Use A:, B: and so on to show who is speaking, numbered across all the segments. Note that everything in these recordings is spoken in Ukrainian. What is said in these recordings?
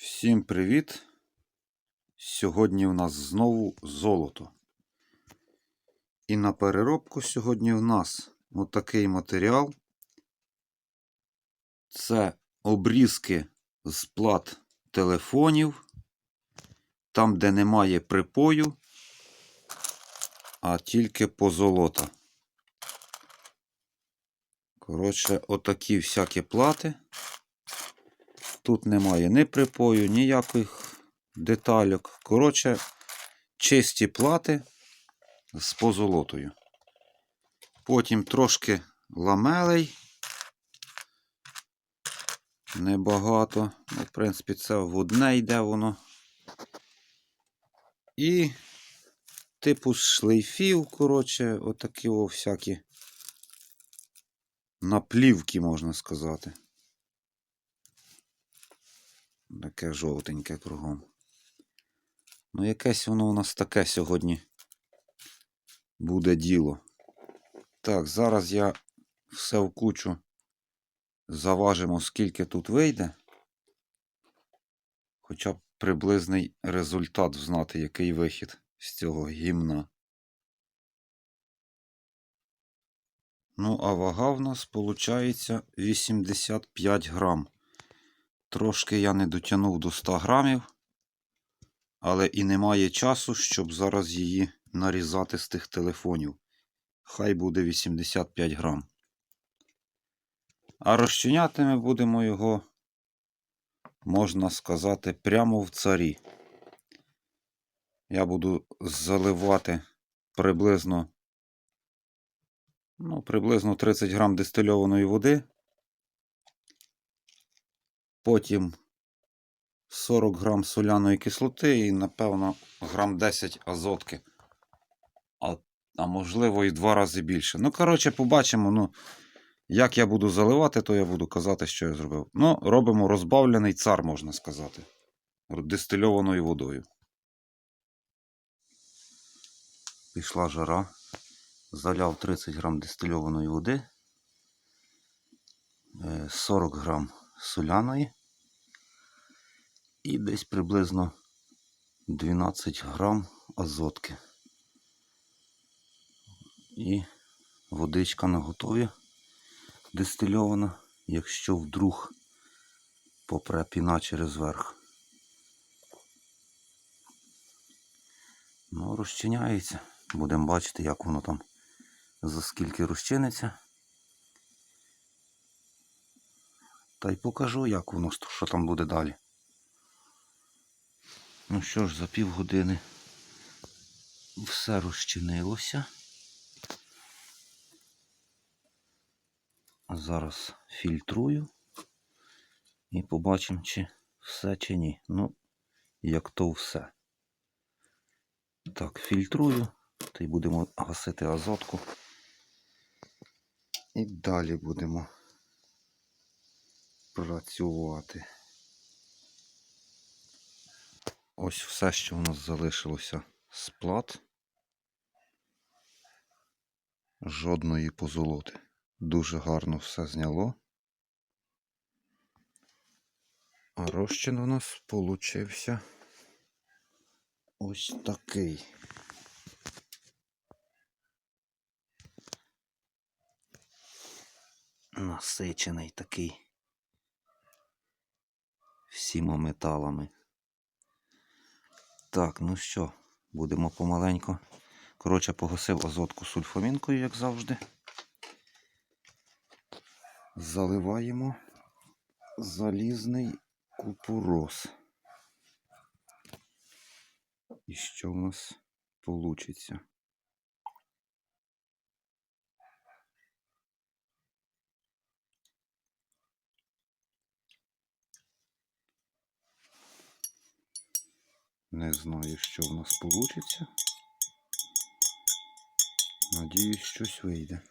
A: Всім привіт! Сьогодні в нас знову золото. І на переробку сьогодні в нас отакий матеріал. Це обрізки з плат телефонів, там, де немає припою, а тільки позолота. Коротше, отакі всякі плати. Тут немає ні припою, ніяких детальок. Коротше, чисті плати з позолотою. Потім трошки ламелей. Небагато. Ну, в принципі, це в одне йде воно. І типу шлейфів, коротше, отакі о всякі наплівки, можна сказати. Таке жовтеньке кругом. Ну, якесь воно у нас таке сьогодні буде діло. Так, зараз я все в кучу заважимо, скільки тут вийде. Хоча б приблизний результат знати, який вихід з цього гімна. Ну, а вага в нас виходить 85 грам. Трошки я не дотягнув до 100 грамів, але і немає часу, щоб зараз її нарізати з тих телефонів. Хай буде 85 грам. А розчиняти ми будемо його, можна сказати, прямо в царі. Я буду заливати приблизно, ну, приблизно 30 грам дистильованої води. Потім 40 грам соляної кислоти і, напевно, грам 10 азотки. А, а можливо, і два рази більше. Ну, коротше, побачимо. Ну, як я буду заливати, то я буду казати, що я зробив. Ну, робимо розбавлений цар, можна сказати. Дистильованою водою. Пішла жара. Заляв 30 грам дистильованої води. 40 грам соляної і десь приблизно 12 грам азотки. І водичка на готові дистильована, якщо вдруг попре піна через верх. Ну, розчиняється. Будемо бачити, як воно там за скільки розчиниться. Та й покажу, як воно, що там буде далі. Ну що ж, за півгодини все розчинилося. Зараз фільтрую і побачимо, чи все чи ні. Ну, як то все. Так, фільтрую, та й будемо гасити азотку. І далі будемо працювати. Ось все, що у нас залишилося з плат. Жодної позолоти. Дуже гарно все зняло. А розчин у нас получився ось такий. Насичений такий всіма металами. Так, ну що, будемо помаленьку. Коротше, погасив азотку сульфамінкою, як завжди. Заливаємо залізний купурос. І що в нас вийде? Не знаю, що в нас вийде. Надіюсь, щось вийде.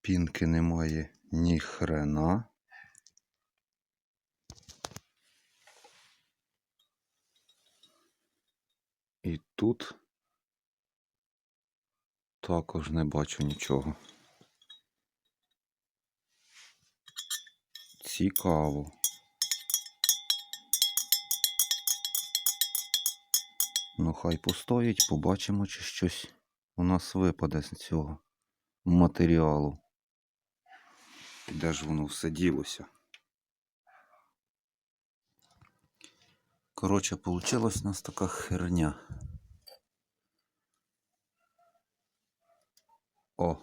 A: Пінки немає ні хрена. І тут також не бачу нічого. Цікаво. Ну, хай постоїть, побачимо, чи щось у нас випаде з цього матеріалу. Де ж воно все ділося? Коротше, получилась у нас така херня. О,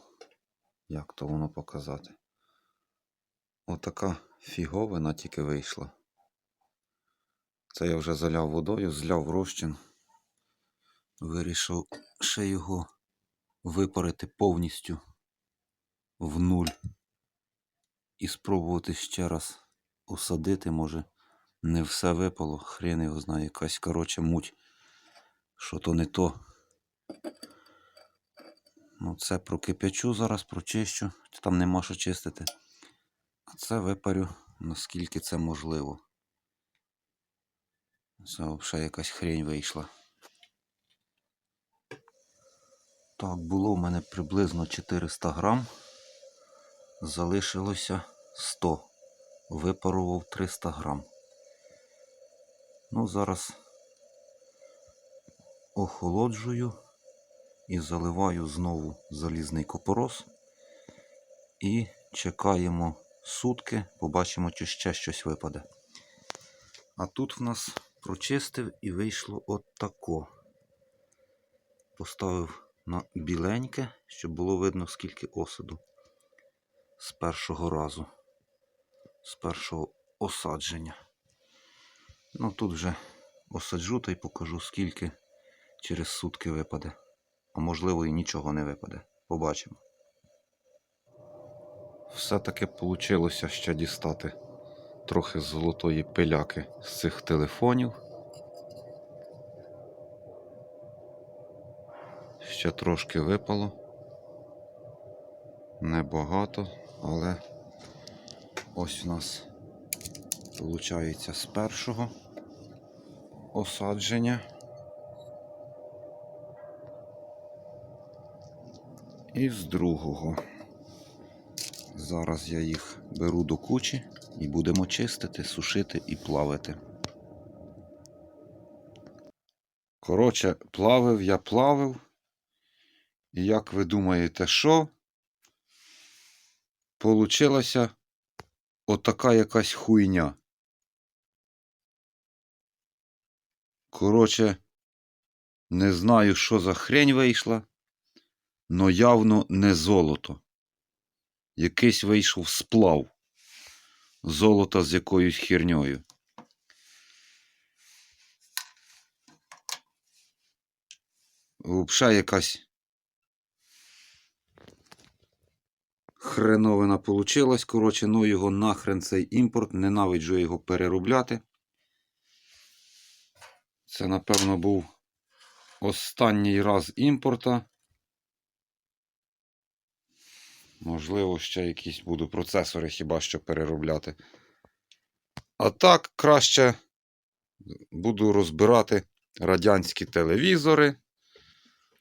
A: як то воно показати? Отака фіговина тільки вийшла. Це я вже заляв водою, зляв розчин. Вирішив ще його випарити повністю в нуль. І спробувати ще раз усадити, може. Не все випало, хрен його знає, якась коротше муть. Що то не то. Ну, це прокип'ячу зараз, прочищу. Там нема що чистити. А це випарю, наскільки це можливо. Це взагалі якась хрень вийшла. Так, було в мене приблизно 400 грам. Залишилося 100. Випарував 300 грам. Ну, зараз охолоджую і заливаю знову залізний копорос. І чекаємо сутки, побачимо, чи ще щось випаде. А тут в нас прочистив і вийшло от тако. Поставив на біленьке, щоб було видно, скільки осаду з першого разу, з першого осадження. Ну тут вже осаджу та й покажу, скільки через сутки випаде. А можливо і нічого не випаде. Побачимо. Все-таки вийшло ще дістати трохи золотої пиляки з цих телефонів. Ще трошки випало. Небагато, але ось у нас виходить з першого осадження. І з другого. Зараз я їх беру до кучі і будемо чистити, сушити і плавити. Коротше, плавив я плавив. І як ви думаєте, що? Получилася отака якась хуйня. Коротше, не знаю, що за хрень вийшла, но явно не золото. Якийсь вийшов сплав золота з якоюсь херньою. Взагалі якась хреновина получилась. Коротше, ну його нахрен цей імпорт. Ненавиджу його переробляти. Це, напевно, був останній раз імпорта. Можливо, ще якісь буду процесори хіба що переробляти. А так, краще буду розбирати радянські телевізори.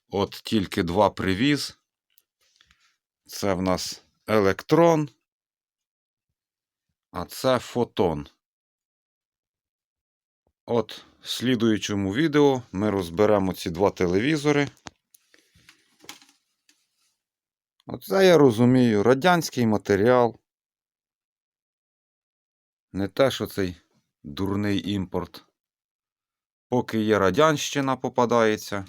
A: От тільки два привіз. Це в нас електрон, а це фотон. От в слідуючому відео ми розберемо ці два телевізори. Оце я розумію, радянський матеріал. Не те, що цей дурний імпорт. Поки є радянщина попадається.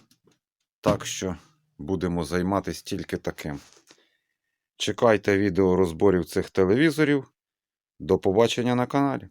A: Так що будемо займатися тільки таким. Чекайте відео розборів цих телевізорів. До побачення на каналі.